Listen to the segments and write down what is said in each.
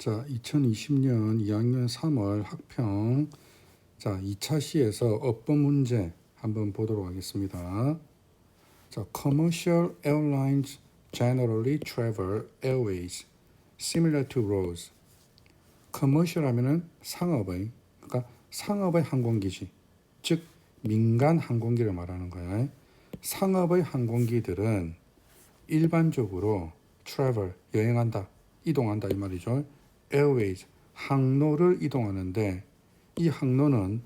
자, 2020년 2학년 3월 학평 자, 2차 시에서 어법 문제 한번 보도록 하겠습니다. 자, commercial airlines generally travel airways similar to roads. commercial 하면은 상업의 그러니까 상업의 항공기지. 즉 민간 항공기를 말하는 거야. 상업의 항공기들은 일반적으로 travel 여행한다, 이동한다 이 말이죠. Airways 항로를 이동하는데 이 항로는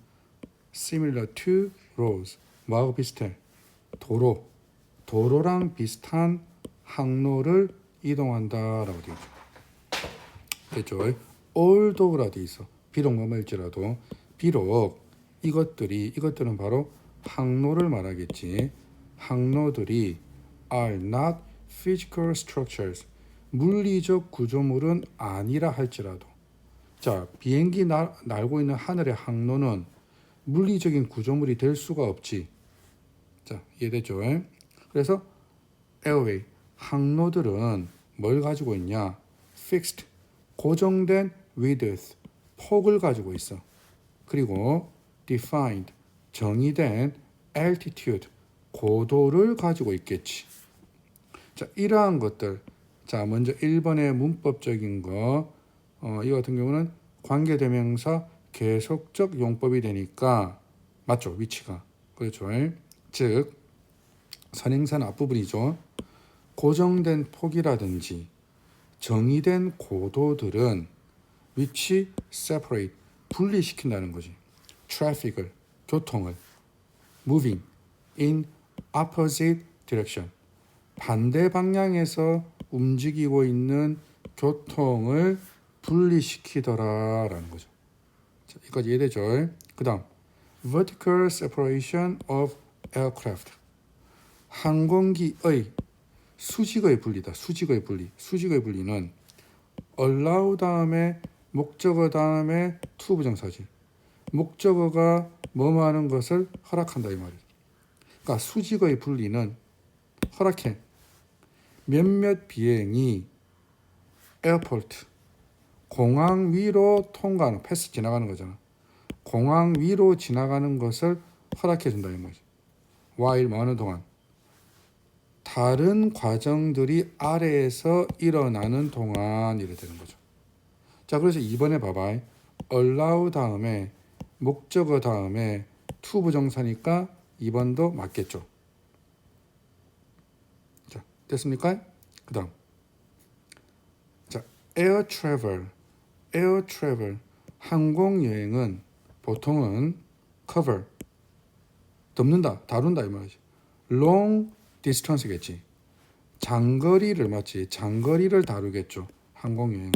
similar to roads 뭐하고 비슷해? 도로 도로랑 비슷한 항로를 이동한다라고 되어 있죠. 됐죠? although라 돼 있어. 비록 뭐일지라도 비록 이것들이 이것들은 바로 항로를 말하겠지. 항로들이 are not physical structures 물리적 구조물은 아니라 할지라도 자 비행기 날, 날고 있는 하늘의 항로는 물리적인 구조물이 될 수가 없지. 자 이해되죠? 그래서 airway 항로들은 뭘 가지고 있냐? fixed 고정된 width 폭을 가지고 있어. 그리고 defined 정의된 altitude 고도를 가지고 있겠지. 자 이러한 것들 자, 먼저 1번의 문법적인 거, 어, 이 같은 경우는 관계대명사 계속적 용법이 되니까, 맞죠? 위치가. 그렇죠? 즉, 선행사는 앞부분이죠. 고정된 폭이라든지 정의된 고도들은 위치 separate, 분리시킨다는 거지. traffic을, 교통을, moving in opposite direction, 반대 방향에서 움직이고 있는 교통을 분리시키더라라는 거죠. 자, 이까지 이해되죠? 그 다음 vertical separation of aircraft 항공기의 수직의 분리다. 수직의 분리. 수직의 분리는 allow 다음에 목적어 다음에 to 부정사지. 목적어가 뭐뭐 하는 것을 허락한다 이 말이죠. 그러니까 수직의 분리는 허락해. 몇몇 비행이 에어포트 공항 위로 통과하는 패스 지나가는 거잖아. 공항 위로 지나가는 것을 허락해 준다 이 말이죠. while 많은 동안 다른 과정들이 아래에서 일어나는 동안 이래 되는 거죠. 자, 그래서 이번에 봐봐. allow 다음에 목적어 다음에 to 부정사니까 2번도 맞겠죠. 됐습니까? 그 다음 자 air travel, air travel 항공 여행은 보통은 cover 덮는다, 다룬다 이 말이지. long distance겠지. 장거리를 맞지. 장거리를 다루겠죠. 항공 여행은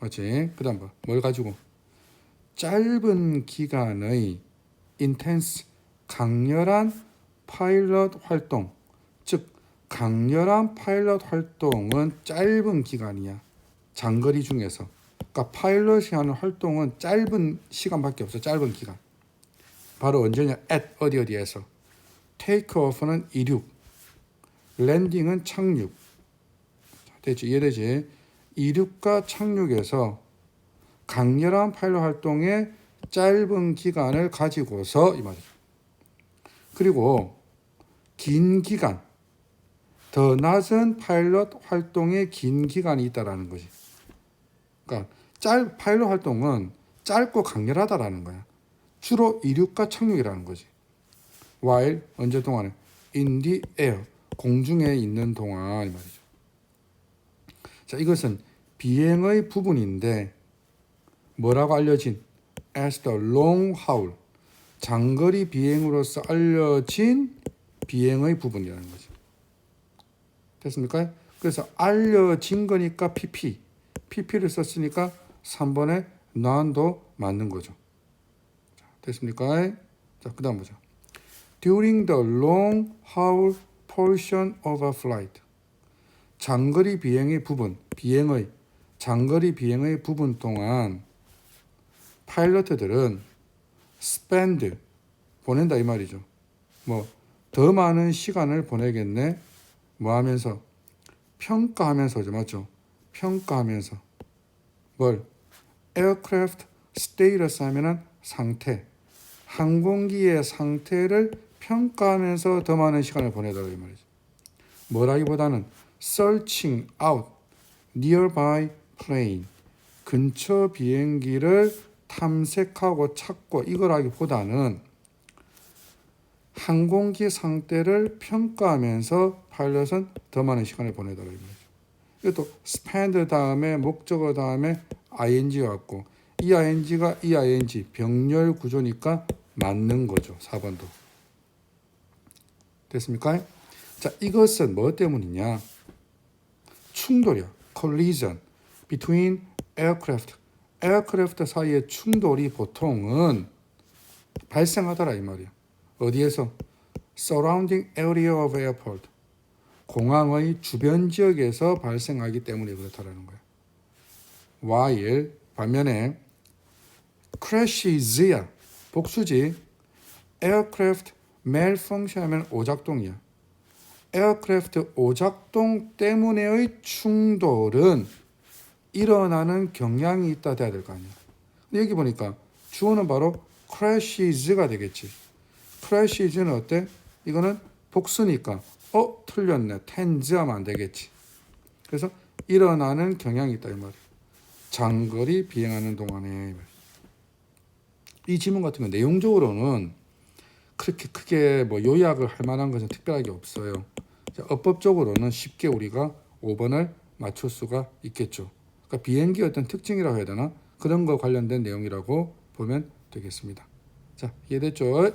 맞지. 그 다음 뭐, 뭘 가지고 짧은 기간의 intense 강렬한 파일럿 활동 즉 강렬한 파일럿 활동은 짧은 기간이야. 장거리 중에서. 그러니까 파일럿이 하는 활동은 짧은 시간밖에 없어. 짧은 기간. 바로 언제냐? at 어디 어디에서. 테이크 오프는 이륙. 랜딩은 착륙. 됐지? 이해되지? 이륙과 착륙에서 강렬한 파일럿 활동의 짧은 기간을 가지고서 이 말이죠. 그리고 긴 기간 더 낮은 파일럿 활동의 긴 기간이 있다라는 거지. 그러니까 짧 파일럿 활동은 짧고 강렬하다라는 거야. 주로 이륙과 착륙이라는 거지. while 언제 동안에 in the air 공중에 있는 동안 이 말이죠. 자, 이것은 비행의 부분인데 뭐라고 알려진 as the long haul 장거리 비행으로서 알려진 비행의 부분이라는 거죠. 됐습니까? 그래서 알려진 거니까 PP. PP를 썼으니까 3번에 none도 맞는 거죠. 자, 됐습니까? 자, 그 다음 보자. During the long haul portion of a flight. 장거리 비행의 부분, 비행의 장거리 비행의 부분 동안 파일럿들은 spend 보낸다 이 말이죠. 뭐 더 많은 시간을 보내겠네. 뭐 하면서 평가하면서죠. 맞죠? 평가하면서 뭘 aircraft status 하면은 상태 항공기의 상태를 평가하면서 더 많은 시간을 보내달라 이 말이죠. 뭐라기보다는 searching out nearby plane 근처 비행기를 탐색하고 찾고 이거라기보다는 항공기 상태를 평가하면서 파일럿은 더 많은 시간을 보내달라 이 말이죠. 이것도 spend 다음에 목적어 다음에 ing가 왔고 이 ing가 이 ing 병렬 구조니까 맞는 거죠. 4번도. 됐습니까? 자, 이것은 뭐 때문이냐? 충돌이야. collision between aircraft. aircraft 사이의 충돌이 보통은 발생하더라 이 말이야. 어디에서? surrounding area of airport. 공항의 주변 지역에서 발생하기 때문에 그렇다라는 거야. while 반면에 crashes야 복수지 aircraft malfunction 하면 오작동이야. 에어크래프트 오작동 때문에의 충돌은 일어나는 경향이 있다 돼야 될 거 아니야. 여기 보니까 주어는 바로 crashes가 되겠지. Crashes는 어때? 이거는 복수니까 어 틀렸네. tends 하면 안 되겠지. 그래서 일어나는 경향이 있다 이 말이야. 장거리 비행하는 동안에 이 지문 같은 건 내용적으로는 그렇게 크게 뭐 요약을 할 만한 것은 특별하게 없어요. 자, 어법적으로는 쉽게 우리가 5번을 맞출 수가 있겠죠. 그러니까 비행기 어떤 특징이라고 해야 되나? 그런 거 관련된 내용이라고 보면 되겠습니다. 자, 이해됐죠?